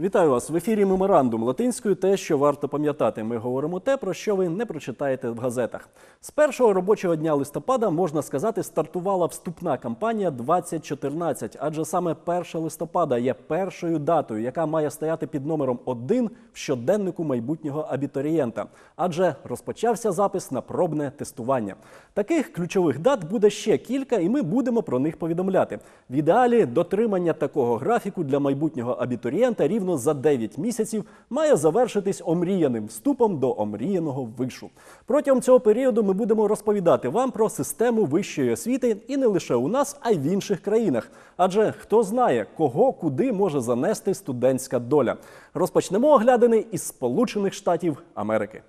Вітаю вас в ефірі Меморандум латинською. Те, що варто пам'ятати. Ми говоримо те, про що ви не прочитаєте в газетах. З першого робочого дня листопада можна сказати, стартувала вступна кампанія 2014, адже саме 1 листопада є першою датою, яка має стояти під номером 1 в щоденнику майбутнього абітурієнта. Адже розпочався запис на пробне тестування. Таких ключових дат буде ще кілька, і ми будемо про них повідомляти. В ідеалі дотримання такого графіку для майбутнього абітурієнта рівно за 9 місяців має завершитись омріяним вступом до омріяного вишу. Протягом цього періоду ми будемо розповідати вам про систему вищої освіти і не лише у нас, а й в інших країнах. Адже хто знає, кого куди може занести студентська доля. Розпочнемо оглядини із Сполучених Штатів Америки.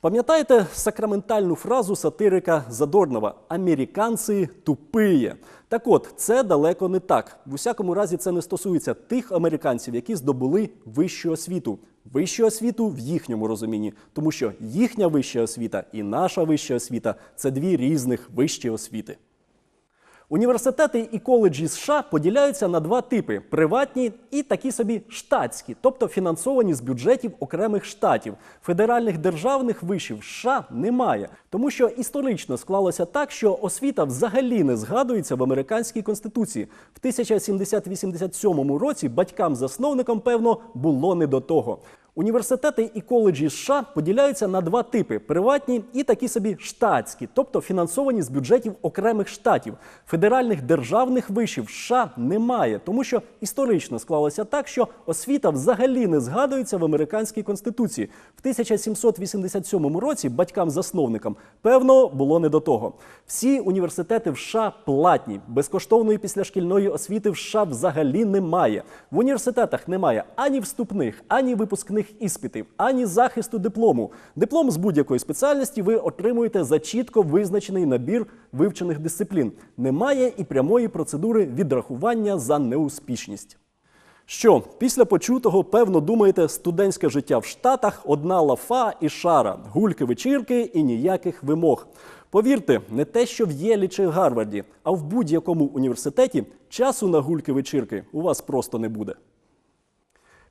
Пам'ятаєте сакраментальну фразу сатирика Задорнова Американці тупиє. Так от, це далеко не так. В усякому разі, це не стосується тих американців, які здобули вищу освіту. Вищу освіту в їхньому розумінні, тому що їхня вища освіта і наша вища освіта це дві різних вищі освіти. Університети і коледжі США поділяються на два типи: приватні і такі собі штатські, тобто фінансовані з бюджетів окремих штатів. Федеральних державних вишів США немає, тому що історично склалося так, що освіта взагалі не згадується в американській конституції. В 1787 році батькам-засновникам, певно, було не до того. Університети і коледжі США поділяються на два типи: приватні і такі собі штатські, тобто фінансовані з бюджетів окремих штатів. Федеральних державних вишів США немає, тому що історично склалося так, що освіта взагалі не згадується в американській конституції. В 1787 році батькам-засновникам певно було не до того. Всі університети в США платні, безкоштовної післяшкільної освіти в США взагалі немає. В університетах немає ані вступних, ані випускних іспитів, ані захисту диплому. Диплом з будь-якої спеціальності ви отримуєте за чітко визначений набір вивчених дисциплін. Немає і прямої процедури відрахування за неуспішність. Що після почутого, певно, думаєте, студентське життя в Штатах одна лафа і шара, гульки вечірки і ніяких вимог. Повірте, не те, що в Єлі чи Гарварді, а в будь-якому університеті часу на гульки вечірки у вас просто не буде.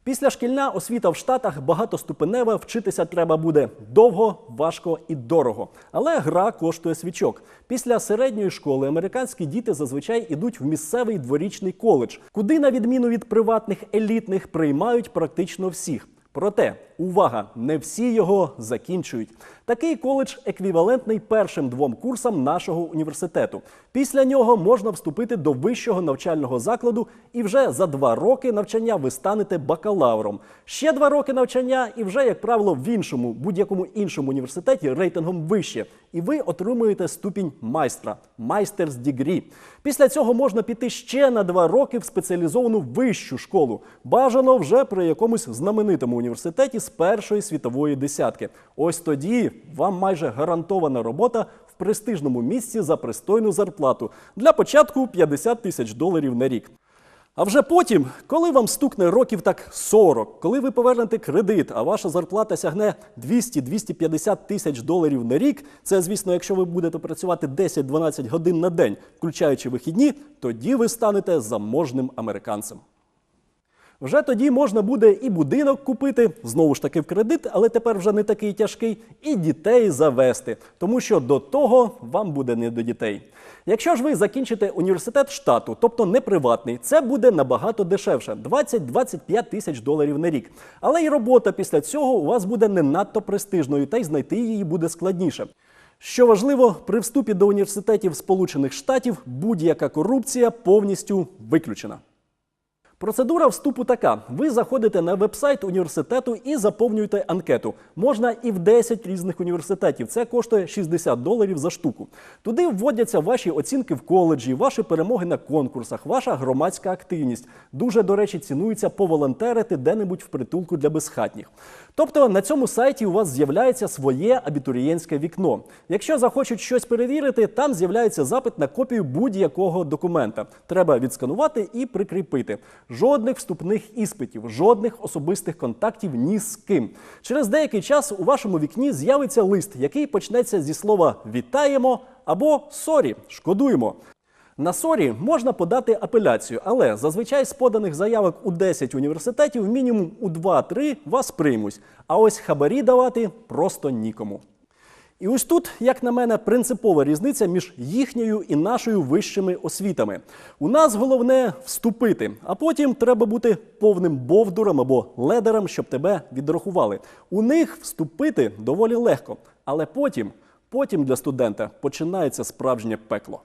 Післяшкільна освіта в Штатах багатоступенева, вчитися треба буде довго, важко і дорого. Але гра коштує свічок. Після середньої школи американські діти зазвичай ідуть в місцевий дворічний коледж, куди, на відміну від приватних елітних, приймають практично всіх. Проте, увага, не всі його закінчують. Такий коледж еквівалентний першим двом курсам нашого університету. Після нього можна вступити до вищого навчального закладу, і вже за два роки навчання ви станете бакалавром. Ще два роки навчання, і вже, як правило, в іншому будь-якому іншому університеті рейтингом вище. І ви отримуєте ступінь майстра майстерс дігрі. Після цього можна піти ще на два роки в спеціалізовану вищу школу. Бажано вже при якомусь знаменитому університеті з першої світової десятки. Ось тоді вам майже гарантована робота в престижному місці за пристойну зарплату. Для початку 50 тисяч доларів на рік. А вже потім, коли вам стукне років так 40, коли ви повернете кредит, а ваша зарплата сягне 200-250 тисяч доларів на рік, це, звісно, якщо ви будете працювати 10-12 годин на день, включаючи вихідні, тоді ви станете заможним американцем. Вже тоді можна буде і будинок купити, знову ж таки в кредит, але тепер вже не такий тяжкий, і дітей завести, тому що до того вам буде не до дітей. Якщо ж ви закінчите університет штату, тобто не приватний, це буде набагато дешевше 20-25 тисяч доларів на рік. Але й робота після цього у вас буде не надто престижною, та й знайти її буде складніше. Що важливо, при вступі до університетів Сполучених Штатів будь-яка корупція повністю виключена. Процедура вступу така: ви заходите на вебсайт університету і заповнюєте анкету. Можна і в 10 різних університетів. Це коштує 60 доларів за штуку. Туди вводяться ваші оцінки в коледжі, ваші перемоги на конкурсах, ваша громадська активність. Дуже, до речі, цінується поволонтерити де-небудь в притулку для безхатніх. Тобто на цьому сайті у вас з'являється своє абітурієнтське вікно. Якщо захочуть щось перевірити, там з'являється запит на копію будь-якого документа. Треба відсканувати і прикріпити. Жодних вступних іспитів, жодних особистих контактів ні з ким. Через деякий час у вашому вікні з'явиться лист, який почнеться зі слова Вітаємо або Сорі, шкодуємо. На сорі можна подати апеляцію, але зазвичай з поданих заявок у 10 університетів мінімум у 2-3 вас приймуть. А ось хабарі давати просто нікому. І ось тут, як на мене, принципова різниця між їхньою і нашою вищими освітами. У нас головне вступити, а потім треба бути повним бовдуром або ледером, щоб тебе відрахували. У них вступити доволі легко, але потім, потім для студента починається справжнє пекло.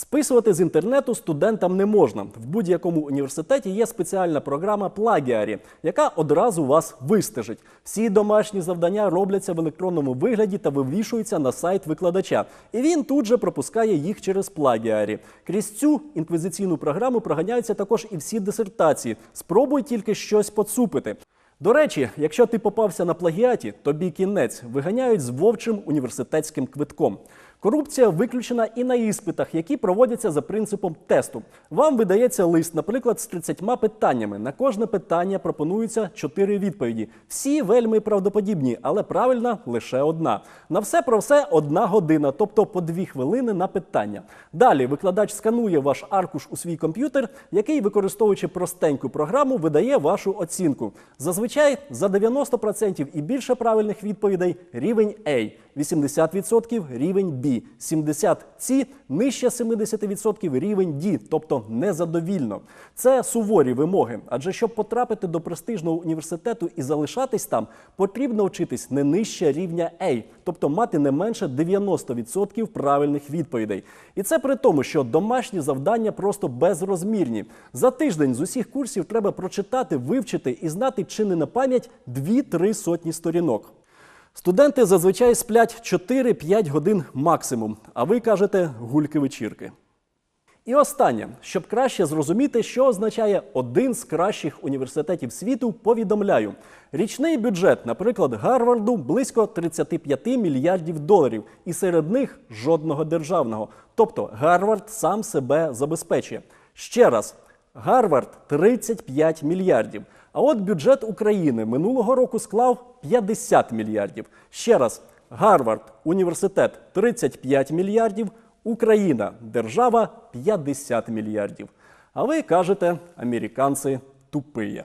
Списувати з інтернету студентам не можна. В будь-якому університеті є спеціальна програма Плагіарі, яка одразу вас вистежить. Всі домашні завдання робляться в електронному вигляді та вивішуються на сайт викладача. І він тут же пропускає їх через Плагіарі. Крізь цю інквізиційну програму проганяються також і всі дисертації. Спробуй тільки щось поцупити. До речі, якщо ти попався на плагіаті, тобі кінець виганяють з вовчим університетським квитком. Корупція виключена і на іспитах, які проводяться за принципом тесту. Вам видається лист, наприклад, з 30 питаннями. На кожне питання пропонується 4 відповіді. Всі вельми правдоподібні, але правильна лише одна. На все про все одна година, тобто по 2 хвилини на питання. Далі викладач сканує ваш аркуш у свій комп'ютер, який, використовуючи простеньку програму, видає вашу оцінку. Зазвичай за 90% і більше правильних відповідей рівень A, 80% рівень B, 70% C, нижче 70% рівень D, тобто незадовільно. Це суворі вимоги. Адже щоб потрапити до престижного університету і залишатись там, потрібно вчитись не нижче рівня A, тобто мати не менше 90% правильних відповідей. І це при тому, що домашні завдання просто безрозмірні. За тиждень з усіх курсів треба прочитати, вивчити і знати чи не на пам'ять 2-3 сотні сторінок. Студенти зазвичай сплять 4-5 годин максимум, а ви кажете гульки вечірки. І останнє, щоб краще зрозуміти, що означає один з кращих університетів світу, повідомляю. Річний бюджет, наприклад, Гарварду близько 35 мільярдів доларів, і серед них жодного державного. Тобто Гарвард сам себе забезпечує. Ще раз, Гарвард 35 мільярдів. А от бюджет України минулого року склав 50 мільярдів. Ще раз, Гарвард, університет 35 мільярдів, Україна, держава 50 мільярдів. А ви кажете, американці тупиє.